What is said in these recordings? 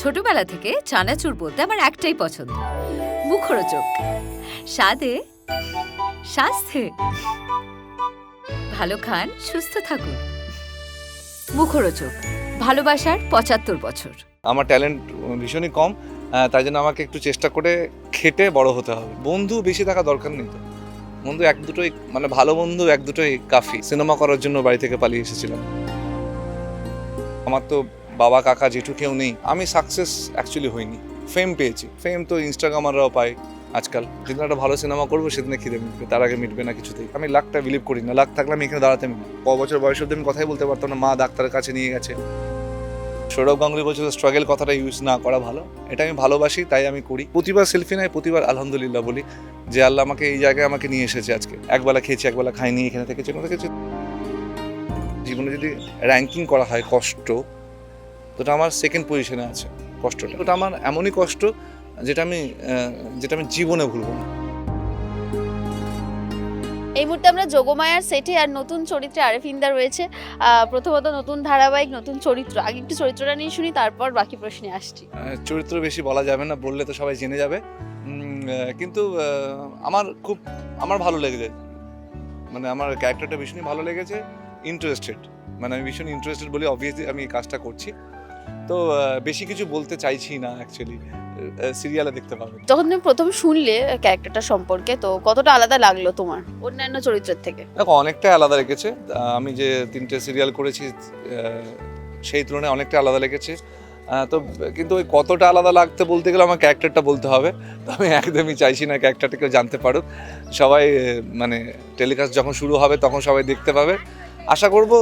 ছোটবেলা থেকে চানাচুর বলতে আমার একটাই পছন্দ। মুখরোচক। স্বাদে, স্বাস্থ্যে। ভালো খান, সুস্থ থাকুন। মুখরোচক। ভালোবাসার পঁচাত্তর বছর। আমার ট্যালেন্ট ভীষণই কম তাই জন্য আমাকে একটু চেষ্টা করে খেটে বড় হতে হবে। বন্ধু বেশি থাকা দরকার নেই তো। বন্ধু এক দুটোই মানে ভালো বন্ধু এক দুটোই কাফি। সিনেমা করার জন্য বাড়ি থেকে পালিয়ে এসেছিলাম। আমার তো বাবা, কাকা, জেঠু কেউ নেই। আমি সাকসেস অ্যাকচুয়ালি হইনি। ফেম পেয়েছি। ফেম তো ইনস্টাগ্রামাররাও পায় আজকাল। যেদিন একটা ভালো সিনেমা করব, সেদিনে খিদে মিটবে। তার আগে মিটবে না কিছুতেই। আমি লাখটা বিলিভ করি না। লাখ থাকলে আমি এখানে দাঁড়াতে না। ক বছর বয়স অব্দি আমি কথাই বলতে পারতাম না। মা ডাক্তারের কাছে নিয়ে গেছে। সৌরভ গাঙ্গুলি বলছিল স্ট্রাগল কথাটা ইউজ না করা ভালো। এটা আমি ভালোবাসি, তাই আমি করি। প্রতিবার সেলফি নাই প্রতিবার আলহামদুলিল্লাহ বলি যে, আল্লাহ আমাকে এই জায়গায় আমাকে নিয়ে এসেছে আজকে। একবেলা খেয়েছি, একবেলা খাইনি, এখানে থেকে কোনো থেকে জীবনে যদি র্যাঙ্কিং করা হয় কষ্ট তো ওটা আমার সেকেন্ড পজিশনে আছে কষ্টটা। ওটা আমার এমনই কষ্ট যেটা আমি যেটা আমি জীবনে ভুলবো না। এই মুহূর্তে আমরা যোগমায়ার সেটে আর নতুন চরিত্রে আরেফিন্দা রয়েছে। প্রথমত নতুন ধারাবাহিক নতুন চরিত্র। আগে একটু চরিত্রটা নিয়ে শুনি তারপর বাকি প্রশ্নে আসছি। চরিত্র বেশি বলা যাবে না বললে তো সবাই জেনে যাবে। কিন্তু আমার খুব আমার ভালো লেগেছে। মানে আমার ক্যারেক্টারটা ভীষণই ভালো লেগেছে। ইন্টারেস্টেড মানে আমি ভীষণ ইন্টারেস্টেড বলি অবভিয়াসলি আমি এই কাজটা করছি। তো বেশি কিছু বলতে চাইছি না অ্যাকচুয়ালি সিরিয়ালে দেখতে পাবেন। যখন তুমি প্রথম শুনলে ক্যারেক্টারটা সম্পর্কে তো কতটা আলাদা লাগল তোমার অন্যান্য চরিত্রের থেকে? দেখো অনেকটাই আলাদা লেগেছে। আমি যে তিনটে সিরিয়াল করেছি সেই তুলনায় অনেকটা আলাদা লেগেছে। তো কিন্তু ওই কতটা আলাদা লাগতে বলতে গেলে আমার ক্যারেক্টারটা বলতে হবে। তো আমি একদমই চাইছি না ক্যারেক্টারটা কেউ জানতে পারুক। সবাই মানে টেলিকাস্ট যখন শুরু হবে তখন সবাই দেখতে পাবে। আশা করব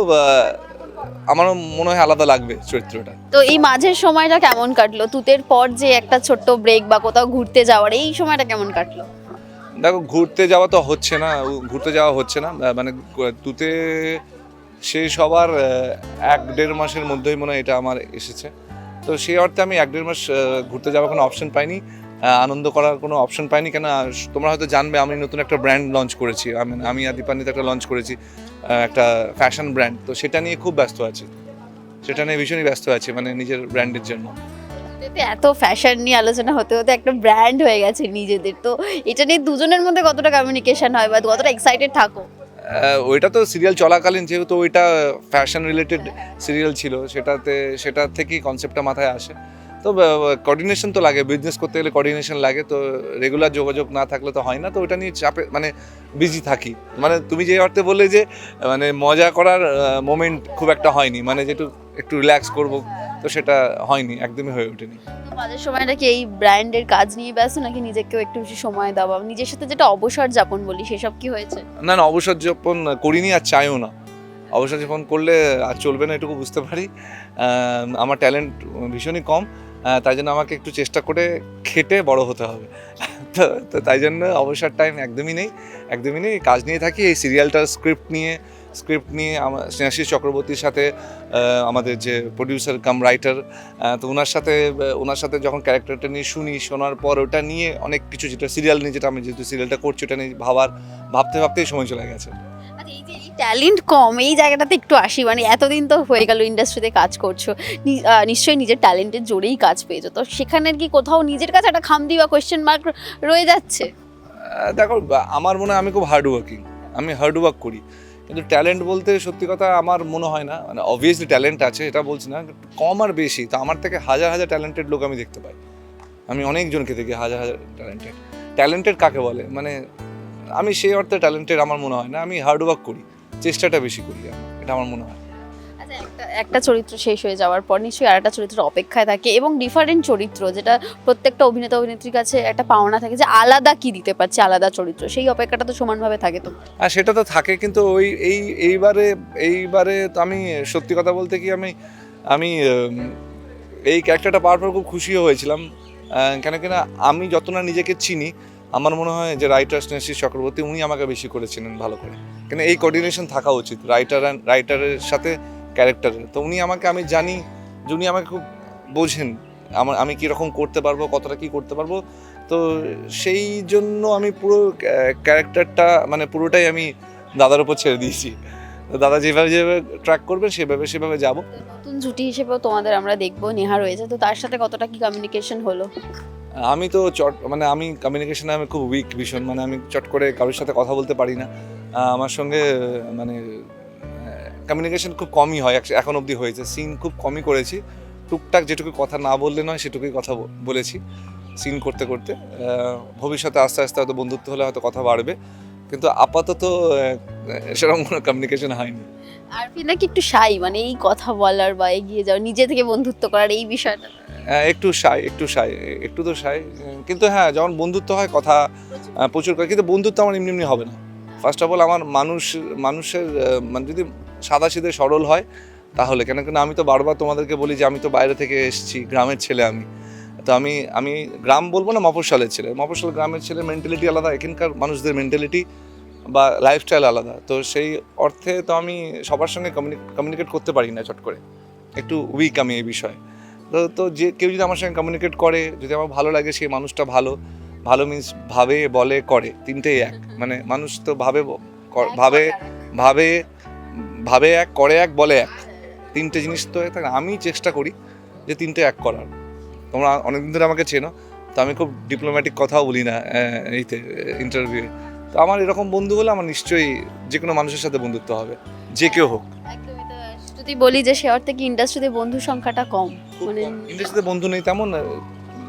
আমারও মনে হয় আলাদা লাগবে চরিত্রটা। তো এই মাঝের সময়টা কেমন কাটলো? তুতের পর যে একটা ছোট্ট ব্রেক বা কোথাও ঘুরতে যাওয়ার এই সময়টা কেমন কাটলো? দেখো ঘুরতে যাওয়া তো হচ্ছে না ঘুরতে যাওয়া হচ্ছে না। মানে তুতে শেষ হবার এক দেড় মাসের মধ্যেই মনে হয় এটা আমার এসেছে। তো সেই অর্থে আমি এক দেড় মাস ঘুরতে যাওয়ার কোনো অপশন পাইনি। আনন্দ করার কোনো অপশন পাইনি কেন তোমরা হয়তো জানবে আমি নতুন একটা ব্র্যান্ড লঞ্চ করেছি। আমি আমি আর দীপান্বিত একটা লঞ্চ করেছি একটা ফ্যাশন ব্র্যান্ড তো সেটা নিয়ে খুব ব্যস্ত আছি। সেটা নিয়ে ভীষণই ব্যস্ত আছি মানে নিজের ব্র্যান্ডের জন্য। এত ফ্যাশন নিয়ে আলোচনা হতে হতে একটা ব্র্যান্ড হয়ে গেছে নিজেদের। তো এটা নিয়ে দুজনের মধ্যে কতটা কমিউনিকেশন হয় বা কতটা এক্সাইটেড থাকো? ওইটা তো সিরিয়াল চলাকালীন যেহেতু ওইটা ফ্যাশন রিলেটেড সিরিয়াল ছিল সেটাতে সেটা থেকেই কনসেপ্টটা মাথায় আসে। তো কোঅর্ডিনেশন তো লাগে বিজনেস করতে গেলে কোঅর্ডিনেশন লাগে তো রেগুলার যোগাযোগ না থাকলে তো হয় না তো ওটা নিয়ে চাপে মানে বিজি থাকি। মানে তুমি যে অর্থে বললে যে মানে মজা করার মোমেন্ট খুব একটা হয়নি মানে যেটু একটু রিল্যাক্স করব তো সেটা হয়নি একদমই হয়ে ওঠেনি। মাঝের সময়টা কি এই ব্র্যান্ডের কাজ নিয়ে ব্যস্ত নাকি নিজেকেও একটু বেশি সময় দেওয়া নিজের সাথে যেটা অবসর যাপন বলি সেসব কি হয়েছে? না না অবসর যাপন করিনি আর চাইও না। অবসর যাপন করলে আর চলবে না এটুকু বুঝতে পারি। আমার ট্যালেন্ট ভীষণই কম। তাই জন্য আমাকে একটু চেষ্টা করে খেটে বড় হতে হবে। তো তাই জন্য অবসর টাইম একদমই নেই একদমই নেই। কাজ নিয়ে থাকি এই সিরিয়ালটার স্ক্রিপ্ট নিয়ে স্ক্রিপ্ট নিয়ে আমার স্নেহাশিস চক্রবর্তীর সাথে আমাদের যে প্রডিউসার কাম রাইটার তো ওনার সাথে ওনার সাথে যখন ক্যারেক্টারটা নিয়ে শুনি, শোনার পর ওটা নিয়ে অনেক কিছু, যেটা সিরিয়াল নিয়ে, যেটা আমি যেহেতু সিরিয়ালটা করছি, ওটা নিয়ে ভাবার, ভাবতে, ভাবতেই সময় চলে গেছে। ট্যালেন্ট কম, এই জায়গাটাতে একটু আসি। মানে এতদিন তো হয়ে গেল ইন্ডাস্ট্রিতে কাজ করছ। নিশ্চয়ই নিজের ট্যালেন্টের জোরেই কাজ পেয়েছ। তো সেখানে কি কোথাও নিজের কাছে একটা খামদি বা কোয়েশ্চেন মার্ক রয়ে যাচ্ছে? দেখো আমার মনে হয় আমি খুব হার্ড ওয়ার্কিং আমি হার্ড ওয়ার্ক করি। কিন্তু ট্যালেন্ট বলতে সত্যি কথা আমার মনে হয় না। মানে অবভিয়াসলি ট্যালেন্ট আছে, এটা বলছি না। কম আর বেশি, তো আমার থেকে হাজার হাজার ট্যালেন্টেড লোক আমি দেখতে পাই। আমি অনেকজনকে দেখি হাজার হাজার ট্যালেন্টেড ট্যালেন্টেড কাকে বলে? মানে আমি সেই অর্থে ট্যালেন্টেড আমার মনে হয় না। আমি হার্ড ওয়ার্ক করি। চেষ্টাটা বেশি করি এটা আমার মনে হয়। আচ্ছা একটা একটা চরিত্র শেষ হয়ে যাওয়ার পর নিশ্চয়ই আর একটা চরিত্রের অপেক্ষায় থাকে এবং ডিফারেন্ট চরিত্র যেটা প্রত্যেকটা অভিনেতা অভিনেত্রীর কাছে একটা পাওনা থাকে যে আলাদা কি দিতে পারছে আলাদা চরিত্র সেই অপেক্ষাটা তো সমানভাবে থাকে তো। আর সেটা তো থাকে কিন্তু ওই এই এইবারে এইবারে তো আমি সত্যি কথা বলতে কি আমি আমি এই ক্যারেক্টারটা পাওয়ার পর খুব খুশিও হয়েছিলাম। কেন কিনা আমি যত না নিজেকে চিনি আমার মনে হয় যে রাইটার স্নেহাশিস চক্রবর্তী উনি আমাকে বেশি করেছিলেন ভালো করে। কেন এই কোঅর্ডিনেশন থাকা উচিত রাইটার অ্যান্ড রাইটারের সাথে ক্যারেক্টারের তো উনি আমাকে, আমি জানি যে উনি আমাকে খুব বোঝেন, আমার, আমি কীরকম করতে পারব, কতটা কী করতে পারব। তো সেই জন্য আমি পুরো ক্যারেক্টারটা মানে পুরোটাই আমি দাদার উপর ছেড়ে দিয়েছি। দাদা যেভাবে যেভাবে ট্র্যাক করবে সেভাবে সেভাবে যাব। নতুন জুটি হিসেবেও তোমাদের আমরা দেখব, নেহা রয়েছে। তো তার সাথে কতটা কি কমিউনিকেশন হলো? আমি তো চট মানে আমি কমিউনিকেশনে আমি খুব উইক ভীষণ মানে আমি চট করে কারোর সাথে কথা বলতে পারি না। আমার সঙ্গে মানে কমিউনিকেশন খুব কমই হয় এখন অবধি হয়েছে। সিন খুব কমই করেছি। টুকটাক যেটুকু কথা না বললে নয়, সেটুকুই কথা বলেছি সিন করতে করতে। ভবিষ্যতে আস্তে আস্তে হয়তো বন্ধুত্ব হলে হয়তো কথা বাড়বে। কিন্তু আপাতত সেরকম কোনো কমিউনিকেশন হয়নি। আর নাকি একটু সাই মানে এই কথা বলার বা এগিয়ে যাওয়া নিজে থেকে বন্ধুত্ব করার এই বিষয়টা। একটু সাই একটু সাই একটু তো সাই কিন্তু হ্যাঁ যখন বন্ধুত্ব হয় কথা প্রচুর করে, কিন্তু বন্ধুত্ব আমার এমনি এমনি হবে না। ফার্স্ট অফ অল আমার মানুষ, মানুষের মানে যদি সাদা সিধে সরল হয়, তাহলে কেন কেন আমি তো বারবার তোমাদেরকে বলি যে আমি তো বাইরে থেকে এসেছি, গ্রামের ছেলে আমি। তো আমি আমি গ্রাম বলব না, মফস্বলের ছেলে। মফস্বল গ্রামের ছেলে মেন্টালিটি আলাদা, এখানকার মানুষদের মেন্টালিটি বা লাইফস্টাইল আলাদা। তো সেই অর্থে তো আমি সবার সঙ্গে কমিউনিকেট করতে পারি না চট করে। একটু উইক আমি এই বিষয়ে। তো যে কেউ যদি আমার সঙ্গে কমিউনিকেট করে যদি আমার ভালো লাগে সেই মানুষটা ভালো ভালো মিন্স ভাবে বলে করে তিনটেই এক। মানে মানুষ তো ভাবে ভাবে ভাবে ভাবে এক করে এক বলে এক। তিনটে জিনিস তো থাকে আমি চেষ্টা করি যে তিনটে এক করার। তোমরা অনেকদিন ধরে আমাকে চেনো তো আমি খুব ডিপ্লোম্যাটিক কথাও বলি না এইতে ইন্টারভিউ তো আমার এরকম বন্ধু হলে আমার নিশ্চয়ই যে কোনো মানুষের সাথে বন্ধুত্ব হবে যে কেউ হোক। যদি বলি যে সে অর্থে কি ইন্ডাস্ট্রিতে বন্ধুর সংখ্যাটা কম? মানে ইন্ডাস্ট্রিতে বন্ধু নেই তেমন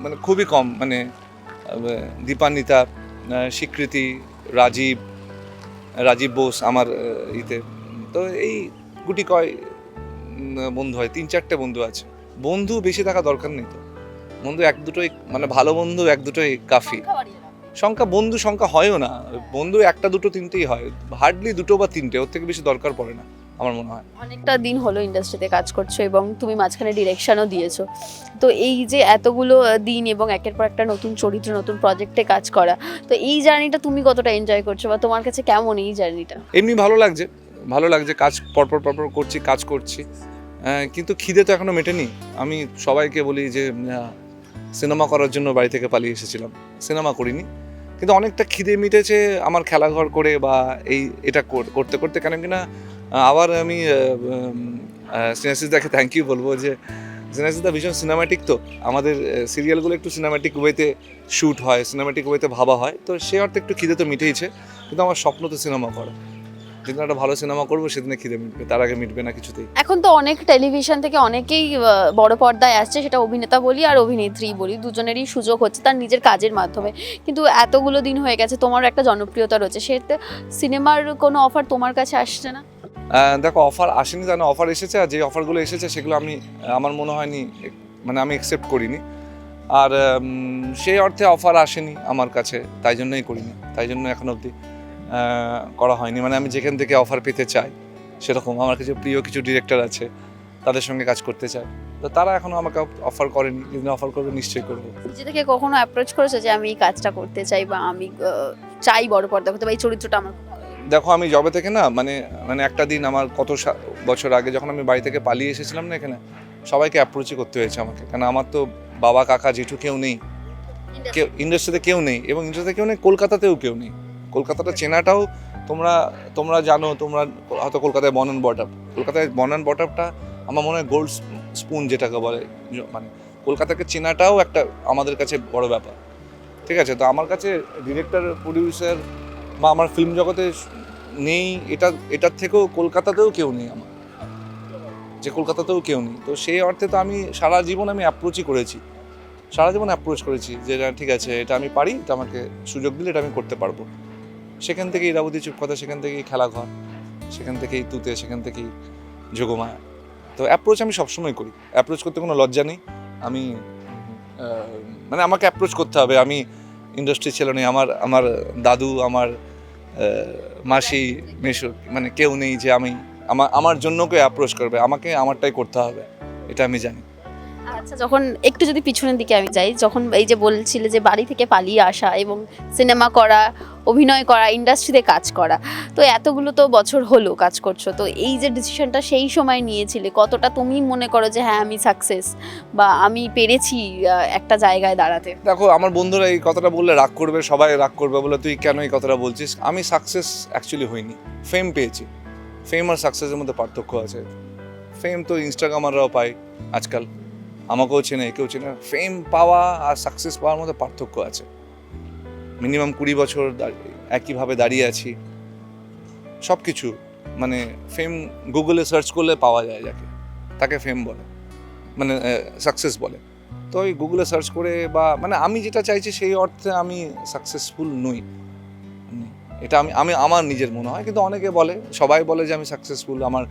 মানে খুবই কম মানে দীপান্বিতা স্বীকৃতি রাজীব রাজীব বোস আমার ইতে। তো এই গুটি কয় বন্ধু হয় তিন চারটে বন্ধু আছে। বন্ধু বেশি থাকা দরকার নেই তো। বন্ধু এক দুটোই মানে ভালো বন্ধু এক দুটোই কাফি। সংখ্যা বন্ধু সংখ্যা হয়ও না। বন্ধু একটা দুটো তিনটেই হয়। হার্ডলি দুটো বা তিনটে ওর থেকে বেশি দরকার পড়ে না। আমার মনে হয়। অনেকটা দিন হলো ইন্ডাস্ট্রিতে কাজ করছ এবং তুমি মাঝখানে ডিরেকশনও দিয়েছ। তো এই যে এতগুলো দিন এবং একের পর একটা নতুন চরিত্র নতুন প্রজেক্টে কাজ করা তো এই জার্নিটা তুমি কতটা এনজয় করছ বা তোমার কাছে কেমন এই জার্নিটা এমনি ভালো লাগছে ভালো লাগছে কাজ পরপর পরপর করছি কাজ করছি। কিন্তু খিদে তো এখনও মেটেনি। আমি সবাইকে বলি যে সিনেমা করার জন্য বাড়ি থেকে পালিয়ে এসেছিলাম। সিনেমা করিনি। কিন্তু অনেকটা খিদে মিটেছে আমার খেলাঘর করে বা এই এটা করতে করতে। কেন কিনা আবার আমি সিনেসিসদাকে থ্যাংক ইউ বলব যে সিনেসিসদা ভীষণ সিনেমাটিক তো। আমাদের সিরিয়ালগুলো একটু সিনেমাটিক ওয়েতে শ্যুট হয় সিনেমাটিক ওয়েতে ভাবা হয়। তো সে অর্থে একটু খিদে তো মিটেইছে, কিন্তু আমার স্বপ্ন তো সিনেমা করা। যেদিন একটা ভালো সিনেমা করব, সেদিনে খিদে মিটবে, তার আগে মিটবে না কিছুতেই। এখন তো অনেক টেলিভিশন থেকে অনেকেই বড় পর্দায় আসছে, সেটা অভিনেতা বলি আর অভিনেত্রী বলি, দুজনেরই সুযোগ হচ্ছে তার নিজের কাজের মাধ্যমে। কিন্তু এতগুলো দিন হয়ে গেছে তোমার একটা জনপ্রিয়তা রয়েছে, সেতে সিনেমার কোনো অফার তোমার কাছে আসছে না? দেখো অফার আসেনি জানো অফার এসেছে, আর যে অফারগুলো এসেছে, সেগুলো আমি, আমার মনে হয়নি মানে আমি অ্যাকসেপ্ট করিনি। আর সেই অর্থে অফার আসেনি আমার কাছে, তাই জন্যই করিনি, তাই জন্য এখন অবধি করা হয়নি। মানে আমি যেখান থেকে অফার পেতে চাই, সেরকম। আমার কিছু প্রিয় কিছু ডিরেক্টর আছে, তাদের সঙ্গে কাজ করতে চাই। তো তারা এখনও আমাকে অফার করেনি যদি অফার করবে, নিশ্চয়ই করব। নিজে থেকে কখনো অ্যাপ্রোচ করেছে যে, আমি এই কাজটা করতে চাই, বা আমি চাই বড় পর্দা করতে, বা এই চরিত্রটা আমার। দেখো আমি জবে থেকে না মানে মানে একটা দিন আমার কত বছর আগে যখন আমি বাড়ি থেকে পালিয়ে এসেছিলাম না এখানে সবাইকে অ্যাপ্রোচই করতে হয়েছে আমাকে। কেন আমার তো বাবা কাকা জেঠু কেউ নেই। কেউ ইন্ডাস্ট্রিতে কেউ নেই এবং ইন্ডাস্ট্রিতে কেউ নেই কলকাতাতেও কেউ নেই। কলকাতাটা চেনাটাও তোমরা তোমরা জানো তোমরা হয়তো কলকাতায় বন অ্যান্ড কলকাতায় বন অ্যান্ড আমার মনে হয় গোল্ড স্পুন যেটাকে বলে মানে কলকাতাকে চেনাটাও একটা আমাদের কাছে বড় ব্যাপার। ঠিক আছে তো আমার কাছে ডিরেক্টর প্রডিউসার বা আমার ফিল্ম জগতে নেই, এটা, এটার থেকেও কলকাতাতেও কেউ নেই আমার। যে কলকাতাতেও কেউ নেই। তো সেই অর্থে তো আমি সারা জীবন আমি অ্যাপ্রোচই করেছি। সারা জীবন অ্যাপ্রোচ করেছি যে ঠিক আছে, এটা আমি পারি, এটা আমাকে সুযোগ দিলে এটা আমি করতে পারব। সেখান থেকেই রাবতী চুপ কথা, সেখান থেকেই খেলাঘর, সেখান থেকেই তুতে, সেখান থেকেই যোগমায়া। তো অ্যাপ্রোচ আমি সবসময় করি। অ্যাপ্রোচ করতে কোনো লজ্জা নেই। আমি মানে আমাকে অ্যাপ্রোচ করতে হবে। আমি ইন্ডাস্ট্রি ছিল না, আমার আমার দাদু, আমার মাসি, মেশো মানে কেউ নেই যে আমি আমার আমার জন্য কেউ অ্যাপ্রোচ করবে, আমাকে, আমারটাই করতে হবে, এটা আমি জানি। আচ্ছা যখন একটু যদি পিছনের দিকে আমি যাই, যখন এই যে বলছিলে যে বাড়ি থেকে পালিয়ে আসা এবং সিনেমা করা, অভিনয় করা, ইন্ডাস্ট্রিতে কাজ করা, তো এতগুলো তো বছর হলো কাজ করছ। তো এই যে ডিসিশনটা সেই সময় নিয়েছিলে, কতটা তুমি মনে করো যে হ্যাঁ আমি সাকসেস বা আমি পেরেছি একটা জায়গায় দাঁড়াতে? দেখো, আমার বন্ধুরা এই কথাটা বললে রাগ করবে, সবাই রাগ করবে বলে তুই কেন এই কথাটা বলছিস? আমি সাকসেস অ্যাকচুয়ালি হইনি। ফেম পেয়েছি। ফেম আর সাকসেসের মধ্যে পার্থক্য আছে। ফেম তো ইনস্টাগ্রামাররাও পায় আজকাল। আমাকেও চেনে একেও চেনে ফেম পাওয়া আর সাকসেস পাওয়ার মধ্যে পার্থক্য আছে। মিনিমাম কুড়ি বছর একইভাবে দাঁড়িয়ে আছি। সব কিছু মানে ফেম গুগলে সার্চ করলে পাওয়া যায় যাকে। তাকে ফেম বলে। মানে সাকসেস বলে। তো ওই গুগলে সার্চ করে বা মানে আমি যেটা চাইছি সেই অর্থে আমি সাকসেসফুল নই। এটা আমি আমি আমার নিজের মনে হয়। কিন্তু অনেকে বলে, সবাই বলে যে আমি সাকসেসফুল আমার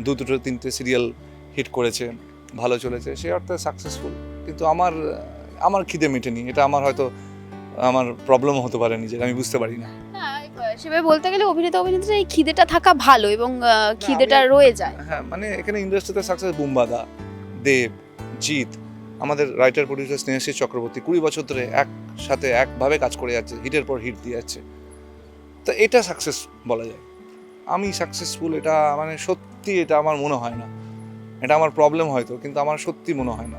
দু দুটো তিনটে সিরিয়াল হিট করেছে। ভালো চলেছে সে অর্থে সাকসেসফুল কিন্তু আমার আমার খিদে মেটেনি এটা আমার হয়তো আমার প্রবলেম হতে পারে নিজের আমি বুঝতে পারি না। সেভাবে বলতে গেলে অভিনেতা অভিনেত্রী এই খিদেটা থাকা ভালো এবং খিদেটা রয়ে যায়। হ্যাঁ মানে এখানে ইন্ডাস্ট্রিতে সাকসেস বুম্বাদা দেব জিৎ আমাদের রাইটার প্রডিউসার স্নেহাশী চক্রবর্তী কুড়ি বছর ধরে একসাথে একভাবে কাজ করে যাচ্ছে হিটের পর হিট দিয়ে যাচ্ছে। তো এটা সাকসেস বলা যায়। আমি সাকসেসফুল এটা মানে সত্যি এটা আমার মনে হয় না। এটা আমার প্রবলেম হয়তো কিন্তু আমার সত্যি মনে হয় না।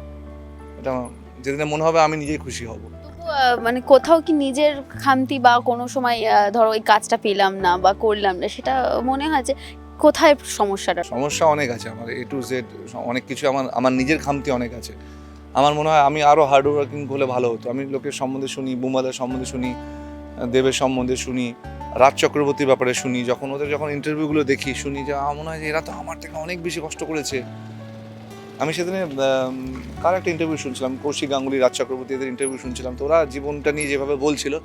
এটা যেদিনে মনে হবে আমি নিজেই খুশি হব। মানে কোথাও কি নিজের খামতি বা কোনো সময় ধরো ওই কাজটা পেলাম না বা করলাম না সেটা মনে হয় যে কোথায় সমস্যাটা? সমস্যা অনেক আছে আমার এ টু জেড অনেক কিছু আমার আমার নিজের খামতি অনেক আছে। আমার মনে হয় আমি আরও হার্ড ওয়ার্কিং হলে ভালো হতো। আমি লোকের সম্বন্ধে শুনি বুমাদের সম্বন্ধে শুনি দেবের সম্বন্ধে শুনি রাজ চক্রবর্তীর ব্যাপারে শুনি, যখন ওদের যখন ইন্টারভিউগুলো দেখি, শুনি যে আমার মনে হয় যে এরা তো আমার থেকে অনেক বেশি কষ্ট করেছে। আমি সেদিনে কার একটা ইন্টারভিউ শুনছিলাম? কৌশিক গাঙ্গুলি, রাজ চক্রবর্তী এদের ইন্টারভিউ শুনছিলাম। তো ওরা জীবনটা নিয়ে যেভাবে বলছিল,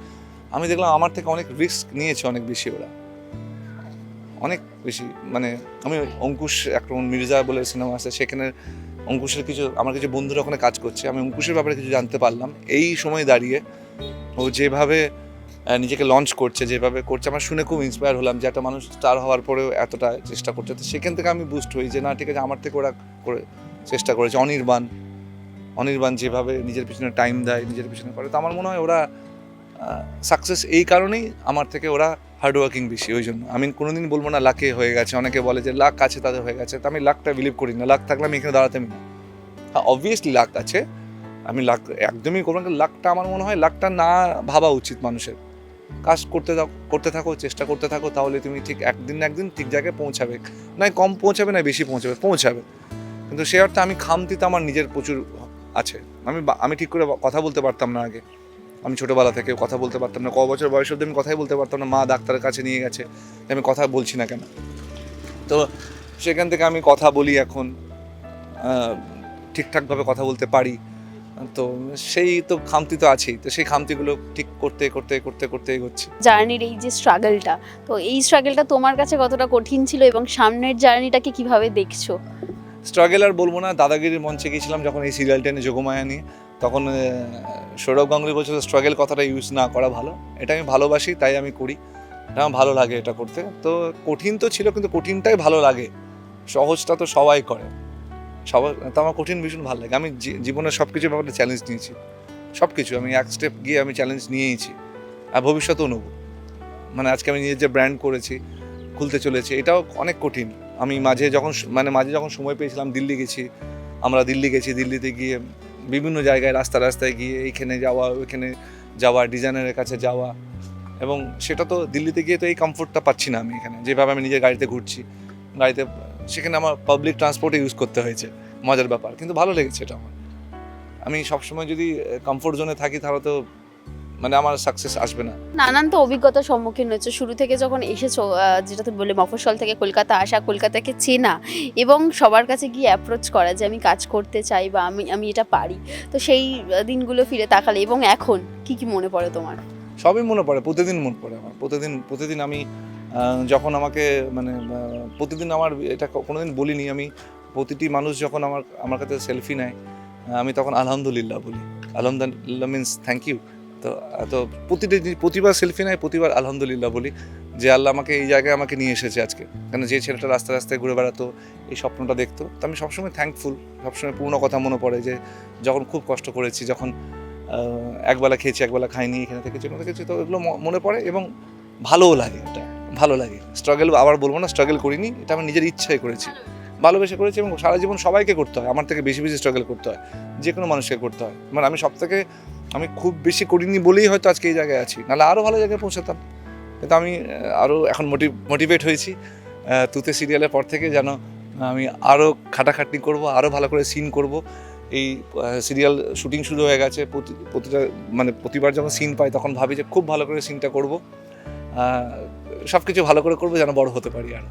আমি দেখলাম আমার থেকে অনেক রিস্ক নিয়েছে অনেক বেশি ওরা। অনেক বেশি মানে আমি অঙ্কুশ আক্রমণ মির্জা বলে সিনেমা আছে, সেখানে অঙ্কুশের কিছু, আমার কিছু বন্ধুরা ওখানে কাজ করছে। আমি অঙ্কুশের ব্যাপারে কিছু জানতে পারলাম। এই সময় দাঁড়িয়ে ও যেভাবে নিজেকে লঞ্চ করছে, যেভাবে করছে, আমার শুনে খুব ইন্সপায়ার হলাম যে একটা মানুষ স্টার হওয়ার পরেও এতটা চেষ্টা করছে। তো সেখান থেকে আমি বুস্ট হই যে, না, ঠিক আছে, আমার থেকে ওরা করে, চেষ্টা করেছে। অনির্বাণ অনির্বাণ যেভাবে নিজের পিছনে টাইম দেয়, নিজের পিছনে করে, তো আমার মনে হয় ওরা সাকসেস এই কারণেই আমার থেকে ওরা হার্ড ওয়ার্কিং বেশি, ওই জন্য। আমি কোনোদিন বলব না, লাকে হয়ে গেছে। অনেকে বলে যে, লাক আছে, তাদের হয়ে গেছে। তো আমি লাকটা বিলিভ করি না, লাক থাকলে আমি এখানে দাঁড়াতামই না। হ্যাঁ অবভিয়াসলি লাক আছে, আমি লাক একদমই করব লাকটা আমার মনে হয়, লাকটা না ভাবা উচিত মানুষের। কাজ করতে করতে থাকো, চেষ্টা করতে থাকো, তাহলে তুমি ঠিক একদিন না একদিন ঠিক জায়গায় পৌঁছাবে। নয়, কম পৌঁছাবে না বেশি পৌঁছাবে পৌঁছাবে। কিন্তু সে অর্থে আমি খামতিতে আমার নিজের প্রচুর আছে। আমি আমি ঠিক করে কথা বলতে পারতাম না আগে। আমি ছোটোবেলা থেকে কথা বলতে পারতাম না, ক বছর বয়স অবধি আমি কথাই বলতে পারতাম না, মা ডাক্তারের কাছে নিয়ে গেছে আমি কথা বলছি না কেন? তো সেখান থেকে আমি কথা বলি এখন ঠিকঠাকভাবে কথা বলতে পারি। তো সেই তো খামতি তো আছেই তো সেই খামতিগুলো ঠিক করতে করতে করতে করতে এগোচ্ছে জার্নির এই যে স্ট্রাগলটা তো এই স্ট্রাগলটা তোমার কাছে কতটা কঠিন ছিল এবং সামনের জার্নিটাকে কীভাবে দেখছ? স্ট্রাগল আর বলব না দাদাগিরির মঞ্চে গিয়েছিলাম যখন এই সিরিয়ালটা নিয়ে যোগমায়া নিয়ে। তখন সৌরভ গাঙ্গুলি বলছিল স্ট্রাগল কথাটা ইউজ না করা ভালো। এটা আমি ভালোবাসি তাই আমি করি। এটা আমার ভালো লাগে এটা করতে। তো কঠিন তো ছিল কিন্তু কঠিনটাই ভালো লাগে। সহজটা তো সবাই করে। সবাই তো আমার কঠিন ভীষণ ভালো লাগে। আমি জীবনের সব কিছু ব্যাপারে চ্যালেঞ্জ নিয়েছি। সব কিছু আমি এক স্টেপ গিয়ে আমি চ্যালেঞ্জ নিয়েইছি। আর ভবিষ্যতেও নেব মানে আজকে আমি নিজের যে ব্র্যান্ড করেছি, খুলতে চলেছে, এটাও অনেক কঠিন। আমি মাঝে যখন মানে মাঝে যখন সময় পেয়েছিলাম, দিল্লি গেছি। আমরা দিল্লি গেছি, দিল্লিতে গিয়ে বিভিন্ন জায়গায় রাস্তা রাস্তায় গিয়ে এইখানে যাওয়া, ওইখানে যাওয়া ডিজাইনারের কাছে যাওয়া। এবং সেটা তো দিল্লিতে গিয়ে তো এই কমফোর্টটা পাচ্ছি না আমি এখানে। যেভাবে আমি নিজের গাড়িতে ঘুরছি, গাড়িতে সেখানে আমার পাবলিক ট্রান্সপোর্টে ইউজ করতে হয়েছে। মজার ব্যাপার কিন্তু ভালো লেগেছে এটা আমার। আমি সবসময় যদি কমফোর্ট জোনে থাকি তাহলে তো মানে আমার সাকসেস আসবে না। নানান তো অভিজ্ঞতার সম্মুখীন হয়েছে। শুরু থেকে যখন এসেছ যেটা তুমি বলে মফস্বল থেকে কলকাতা আসা কলকাতাকে চেনা এবং সবার কাছে গিয়ে অ্যাপ্রোচ করা যে আমি কাজ করতে চাই বা আমি আমি এটা পারি। তো সেই দিনগুলো ফিরে তাকালে এবং এখন কি কি মনে পড়ে তোমার? সবই মনে পড়ে প্রতিদিন মনে পড়ে আমার। প্রতিদিন প্রতিদিন আমি যখন আমাকে মানে প্রতিদিন আমার, এটা কোনোদিন বলিনি আমি, প্রতিটি মানুষ যখন আমার আমার কাছে সেলফি নেয় আমি তখন আলহামদুলিল্লাহ বলি। আলহামদুলিল্লাহ মিন্স থ্যাংক ইউ তো তো প্রতিটি প্রতিবার সেলফি নেয়, প্রতিবার আলহামদুলিল্লাহ বলি যে আল্লাহ আমাকে এই জায়গায় আমাকে নিয়ে এসেছে আজকে। কেন যে ছেলেটা রাস্তায় রাস্তায় ঘুরে বেড়াতো, এই স্বপ্নটা দেখতো। তো আমি সবসময় থ্যাঙ্কফুল সবসময় পুরনো কথা মনে পড়ে যে যখন খুব কষ্ট করেছি, যখন একবেলা খেয়েছি, একবেলা খাইনি, এখানে থেকেছি, ওখানে থেকেছি, তো এগুলো মনে পড়ে এবং ভালোও লাগে এটা। ভালো লাগে। স্ট্রাগল আবার বলব না স্ট্রাগল করিনি, এটা আমার নিজের ইচ্ছায় করেছি। ভালোবেসে করেছি এবং সারা জীবন সবাইকে করতে হয়, আমার থেকে বেশি বেশি স্ট্রাগল করতে হয় যে কোনো মানুষকে করতে হয়। মানে আমি সব থেকে আমি খুব বেশি করিনি বলেই হয়তো আজকে এই জায়গায় আছি, নাহলে আরও ভালো জায়গায় পৌঁছাতাম। কিন্তু আমি আরও এখন মোটিভ মোটিভেট হয়েছি তুতে সিরিয়ালের পর থেকে যেন, আমি আরও খাটাখাটনি করব আরও ভালো করে সিন করব। এই সিরিয়াল শুটিং শুরু হয়ে গেছে, প্রতি, প্রতিটা মানে প্রতিবার যখন সিন পাই, তখন ভাবি যে খুব ভালো করে সিনটা করব। সব কিছু ভালো করে করব যেন বড় হতে পারি আর।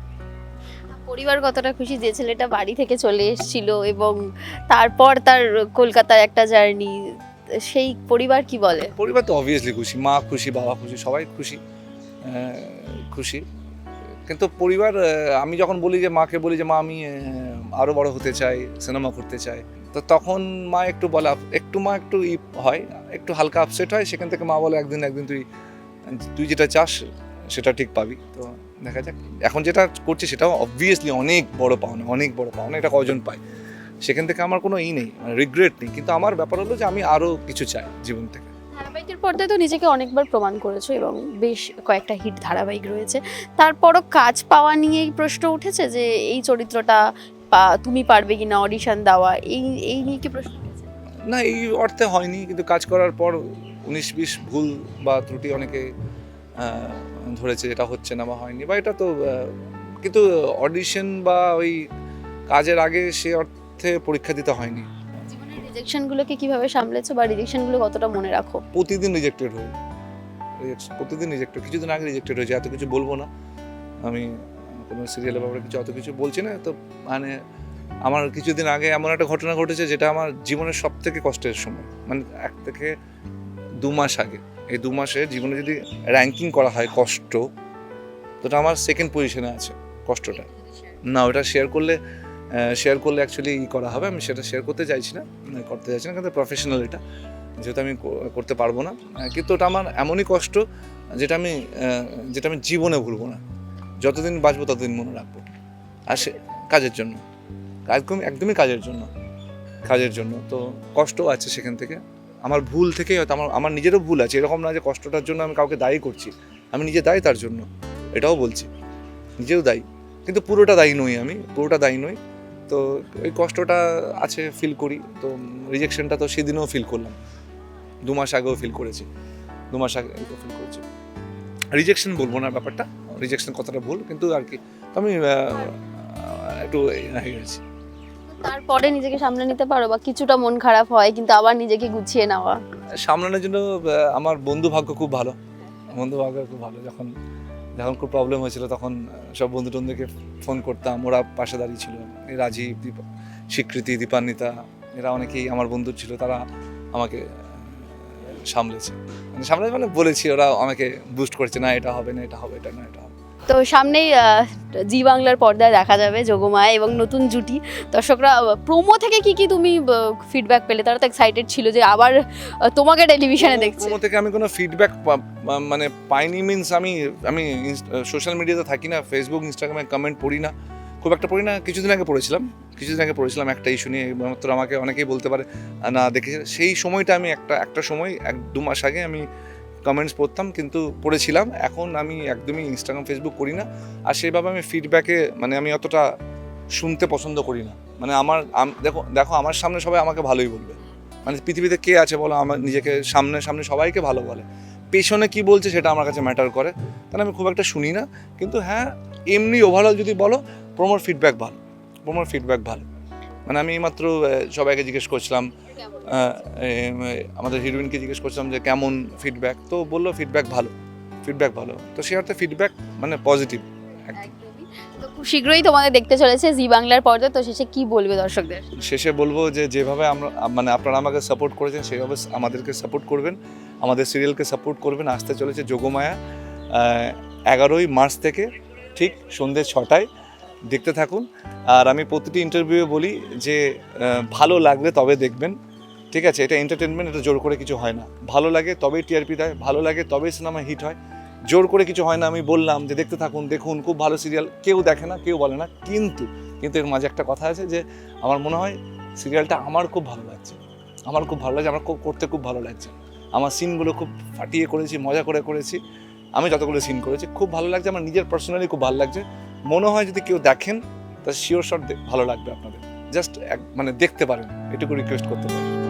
পরিবার কতটা খুশি? যে ছেলেটা বাড়ি থেকে চলে এসেছিল এবং তারপর তার কলকাতায় একটা জার্নি সেই পরিবার কি বলে? পরিবার তো অবভিয়াসলি খুশি মা খুশি বাবা খুশি সবাই খুশি খুশি। কিন্তু পরিবার আমি যখন বলি যে মাকে বলি যে মা আমি আরও বড় হতে চাই সিনেমা করতে চাই তো তখন মা একটু বলে একটু মা একটু ই হয় একটু হালকা আপসেট হয় সেখান থেকে মা বলে একদিন একদিন তুই তুই যেটা চাস সেটা ঠিক পাবি। তো দেখা যাক। এখন যেটা করছি সেটাও অবভিয়াসলি অনেক বড় পাওনা অনেক বড় পাওনা। এটা কজন পায়? সেখান থেকে আমার কোনো ই নেই রিগ্রেট নেই। কিন্তু আমার ব্যাপার হলো যে আমি আরও কিছু চাই জীবন থেকে। ধারাবাহিকের পর্দায় তো নিজেকে অনেকবার প্রমাণ করেছ এবং বেশ কয়েকটা হিট ধারাবাহিক রয়েছে। তারপরও কাজ পাওয়া নিয়েই প্রশ্ন উঠেছে যে এই চরিত্রটা তুমি পারবে কি না অডিশন দেওয়া এই এই নিয়ে কি প্রশ্ন না এই অর্থে হয়নি। কিন্তু কাজ করার পর উনিশ বিশ ভুল বা ত্রুটি অনেকে ধরেছে এটা হচ্ছে না বা হয়নি বা এটা তো কিন্তু অডিশন বা ওই কাজের আগে সে অর্থে পরীক্ষা দিতে হয়নি। রিজেকশনগুলোকে কীভাবে সামলেছো বা রিজেকশনগুলো কতটা মনে রাখো? প্রতিদিন রিজেক্টেড হই। প্রতিদিন রিজেক্টেড কিছুদিন আগে রিজেক্টেড হয়েছে এত কিছু বলব না। আমি কোনো সিরিয়ালের ব্যাপারে কিছু অত কিছু বলছি না তো মানে আমার কিছুদিন আগে এমন একটা ঘটনা ঘটেছে যেটা আমার জীবনের সব থেকে কষ্টের সময়। মানে এক থেকে দু মাস আগে। এই দু মাসে জীবনে যদি র্যাঙ্কিং করা হয় কষ্ট, তো আমার সেকেন্ড পজিশনে আছে, কষ্টটা। না, ওটা শেয়ার করলে শেয়ার করলে অ্যাকচুয়ালি ই করা হবে, আমি সেটা শেয়ার করতে চাইছি না মানে করতে চাইছি না, কিন্তু প্রফেশনাল এটা, যেহেতু আমি করতে পারব না। কিন্তু ওটা আমার এমনই কষ্ট, যেটা আমি যেটা আমি জীবনে ভুলবো না। যতদিন বাঁচবো, ততদিন মনে রাখব। আর সে, কাজের জন্য। একদম একদমই কাজের জন্য। কাজের জন্য, তো কষ্টও আছে সেখান থেকে। আমার ভুল থেকেই হয়তো আমার আমার নিজেরও ভুল আছে। এরকম না যে কষ্টটার জন্য আমি কাউকে দায়ী করছি। আমি নিজে দায়ী তার জন্য। এটাও বলছি। নিজেও দায়ী। কিন্তু পুরোটা দায়ী নই আমি। পুরোটা দায়ী নই। তো ওই কষ্টটা আছে ফিল করি। তো রিজেকশনটা তো সেদিনও ফিল করলাম। দু মাস আগেও ফিল করেছি। দু মাস আগে ফিল করেছি। রিজেকশন বলব না ব্যাপারটা। রিজেকশন কথাটা ভুল। কিন্তু আর কি। তো আমি একটু হয়ে গেছি। তারপরে নিজেকে সামলে নিতে পারো বা কিছুটা মন খারাপ হয়, কিন্তু আবার নিজেকে গুছিয়ে নেওয়া। সামলানোর জন্য আমার বন্ধু ভাগ্য খুব ভালো। বন্ধু ভাগ্য খুব ভালো। যখন যখন খুব প্রবলেম হয়েছিল, তখন সব বন্ধু টন্ধুকে ফোন করতাম। ওরা পাশে দাঁড়িয়ে ছিল। রাজীব, দীপ, স্বীকৃতি, দীপান্বিতা, এরা অনেকেই আমার বন্ধু ছিল। তারা আমাকে সামলেছে। মানে সামলে মানে বলেছি, ওরা আমাকে বুস্ট করেছে। না, এটা হবে, না, এটা হবে, এটা, না, এটা তো সামনেই জি বাংলার পর্দায় দেখা যাবে যোগমায়া এবং নতুন জুটি। দর্শকরা প্রোমো থেকে কি কি তুমি ফিডব্যাক পেলে? তারা তো এক্সাইটেড ছিল যে আবার তোমাকে টেলিভিশনে দেখছে। প্রোমো থেকে আমি কোনো ফিডব্যাক মানে পাইনি মিন্স আমি আমি সোশ্যাল মিডিয়াতে থাকি না ফেসবুক ইনস্টাগ্রামে কমেন্ট পড়ি না। খুব একটা পড়ি না কিছুদিন আগে পড়েছিলাম। কিছুদিন আগে পড়েছিলাম একটা ইস্যু নিয়ে মাত্র আমাকে অনেকেই বলতে পারে না দেখে সেই সময়টা আমি একটা একটা সময় এক দু মাস আগে আমি কমেন্টস পড়তাম, কিন্তু পড়েছিলাম। এখন আমি একদমই ইনস্টাগ্রাম ফেসবুক করি না। আর সেইভাবে আমি ফিডব্যাকে মানে আমি অতটা শুনতে পছন্দ করি না। মানে আমার দেখো দেখো, আমার সামনে সবাই আমাকে ভালোই বলবে। মানে পৃথিবীতে কে আছে বলো? আমার নিজেকে সামনে সামনে সবাইকে ভালো বলে। পেছনে কি বলছে সেটা আমার কাছে ম্যাটার করে। তাহলে আমি খুব একটা শুনি না। কিন্তু হ্যাঁ এমনি ওভারঅল যদি বলো প্রোমোর ফিডব্যাক ভালো। প্রোমোর ফিডব্যাক ভালো। মানে আমি মাত্র সবাইকে জিজ্ঞেস করছিলাম আমাদের হিরোইনকে জিজ্ঞেস করছিলাম যে কেমন ফিডব্যাক তো বলল ফিডব্যাক ভালো ফিডব্যাক ভালো। তো সে অর্থে ফিডব্যাক মানে পজিটিভ তো খুব শীঘ্রই তোমাদের দেখতে চলেছে জি বাংলার পর্দা তো শেষে কি বলবে দর্শকদের? শেষে বলব যে যেভাবে আমরা মানে আপনারা আমাকে সাপোর্ট করেছেন সেভাবে আমাদেরকে সাপোর্ট করবেন আমাদের সিরিয়ালকে সাপোর্ট করবেন। আসতে চলেছে যোগমায়া এগারোই মার্চ থেকে ঠিক সন্ধ্যে ছটায়। দেখতে থাকুন। আর আমি প্রতিটি ইন্টারভিউয়ে বলি যে ভালো লাগলে তবে দেখবেন। ঠিক আছে? এটা এন্টারটেনমেন্ট এটা জোর করে কিছু হয় না। ভালো লাগে তবেই টিআরপি দেয়, ভালো লাগে তবেই সিনেমা হিট হয়। জোর করে কিছু হয় না, আমি বললাম যে, দেখতে থাকুন, দেখুন, খুব ভালো সিরিয়াল কেউ দেখে না, কেউ বলে না, কিন্তু কিন্তু এর মাঝে একটা কথা আছে যে, আমার মনে হয় সিরিয়ালটা আমার খুব ভালো লাগছে। আমার খুব ভালো লাগছে, আমার খুব করতে খুব ভালো লাগছে। আমার সিনগুলো খুব ফাটিয়ে করেছি, মজা করে করেছি। আমি যতগুলো সিন করেছি, খুব ভালো লাগছে, আমার নিজের পার্সোনালি খুব ভালো লাগছে। মনে হয় যদি কেউ দেখেন, তা শিওর শট ভালো লাগবে আপনাদের। জাস্ট মানে দেখতে পারেন। এটুকু রিকোয়েস্ট করতে পারেন